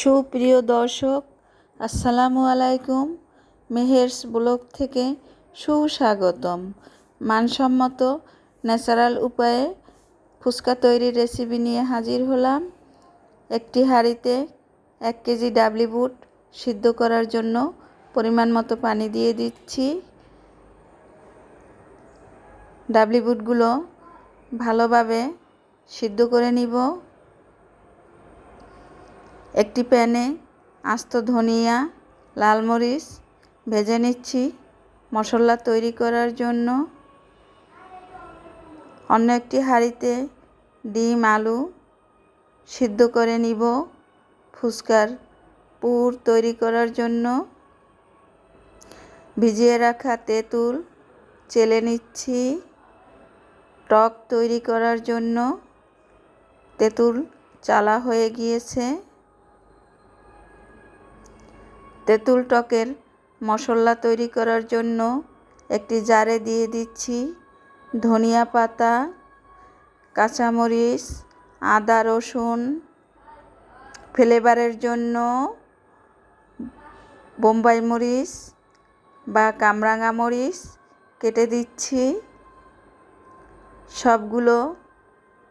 সুপ্রিয় দর্শক, আসসালামু আলাইকুম। মেহেরস ব্লগ থেকে সুস্বাগতম। মানসম্মত, ন্যাচারাল উপায়ে ফুচকা তৈরির রেসিপি নিয়ে হাজির হলাম। একটি হাঁড়িতে এক কেজি ডাবলি বুট সিদ্ধ করার জন্য পরিমাণ মতো পানি দিয়ে দিচ্ছি। ডাবলি বুটগুলো ভালোভাবে সিদ্ধ করে নিব। একটি প্যানে আস্ত ধনিয়া, লাল মরিচ ভেজে নিচ্ছি। মশলা তৈরি করার জন্য অন্য একটি হাঁড়িতে ডিম, আলু সিদ্ধ করে নিব। ফুচকার পুর তৈরি করার জন্য ভিজিয়ে রাখা তেঁতুল চেলে নিচ্ছি। টক তৈরি করার জন্য তেঁতুল চালা হয়ে গিয়েছে। তেঁতুল টকের মশলা তৈরি করার জন্য একটি জারে দিয়ে দিচ্ছি ধনিয়া পাতা, কাঁচামরিচ, আদা, রসুন। ফ্লেভারের জন্য বোম্বাই মরিচ বা কামরাঙা মরিচ কেটে দিচ্ছি। সবগুলো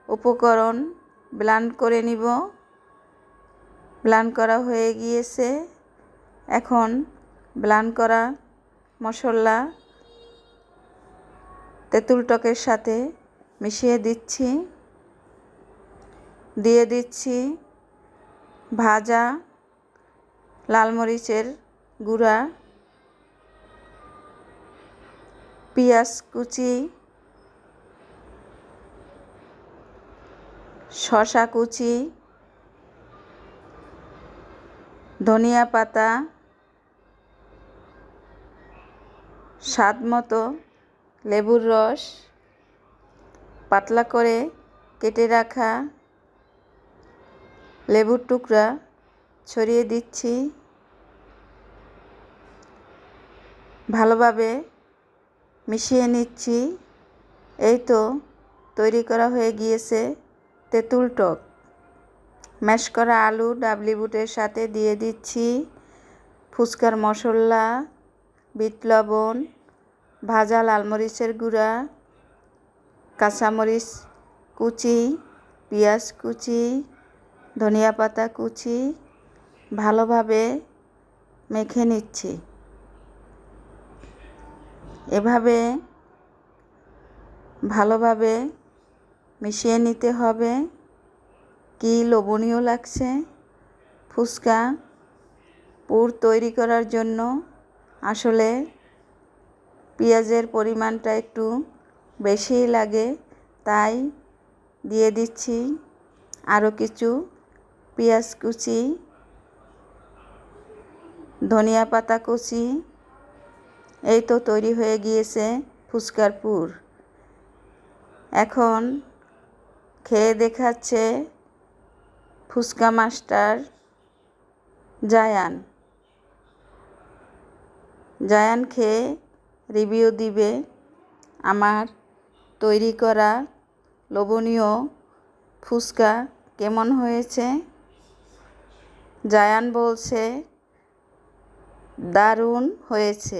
উপকরণ ব্লান্ড করে নিব। ব্লান্ড করা হয়ে গিয়েছে। এখন ব্লান করা মশলা তেঁতুল টকের সাথে মিশিয়ে দিচ্ছি। দিয়ে দিচ্ছি ভাজা লাল মরিচের গুঁড়া, পেঁয়াজ কুচি শশা কুচি, ধনিয়া পাতা স্বাদ মতো লেবুর রস, পাতলা করে কেটে রাখা লেবুর টুকরা ছড়িয়ে দিচ্ছি। ভালোভাবে মিশিয়ে নিচ্ছি। এই তো তৈরি করা হয়ে গিয়েছে তেঁতুল টক। ম্যাশ করা আলু ডাবলি বুটের সাথে দিয়ে দিচ্ছি। ফুচকার মশলা বিট লবণ, ভাজা লালমরিচের গুঁড়া, কাঁচামরিচ কুচি, পেঁয়াজ কুচি, ধনিয়া পাতা কুচি, ভালোভাবে মেখে নিচ্ছি। এভাবে ভালোভাবে মিশিয়ে নিতে হবে। কি লোভনীয় লাগছে? ফুচকা পুর তৈরি করার জন্য আসলে পেঁয়াজের পরিমাণটা একটু বেশিই লাগে, তাই দিয়ে দিচ্ছি আরও কিছু পেঁয়াজ কুচি, ধনিয়া পাতা কুচি, এই তো তৈরি হয়ে গিয়েছে ফুচকার পুর। এখন খেয়ে দেখাচ্ছে ফুচকা মাস্টার জায়ান। জায়ান খেয়ে রিভিউ দিবে আমার তৈরি করা লোভনীয় ফুচকা কেমন হয়েছে? জায়ান বলছে, দারুণ হয়েছে।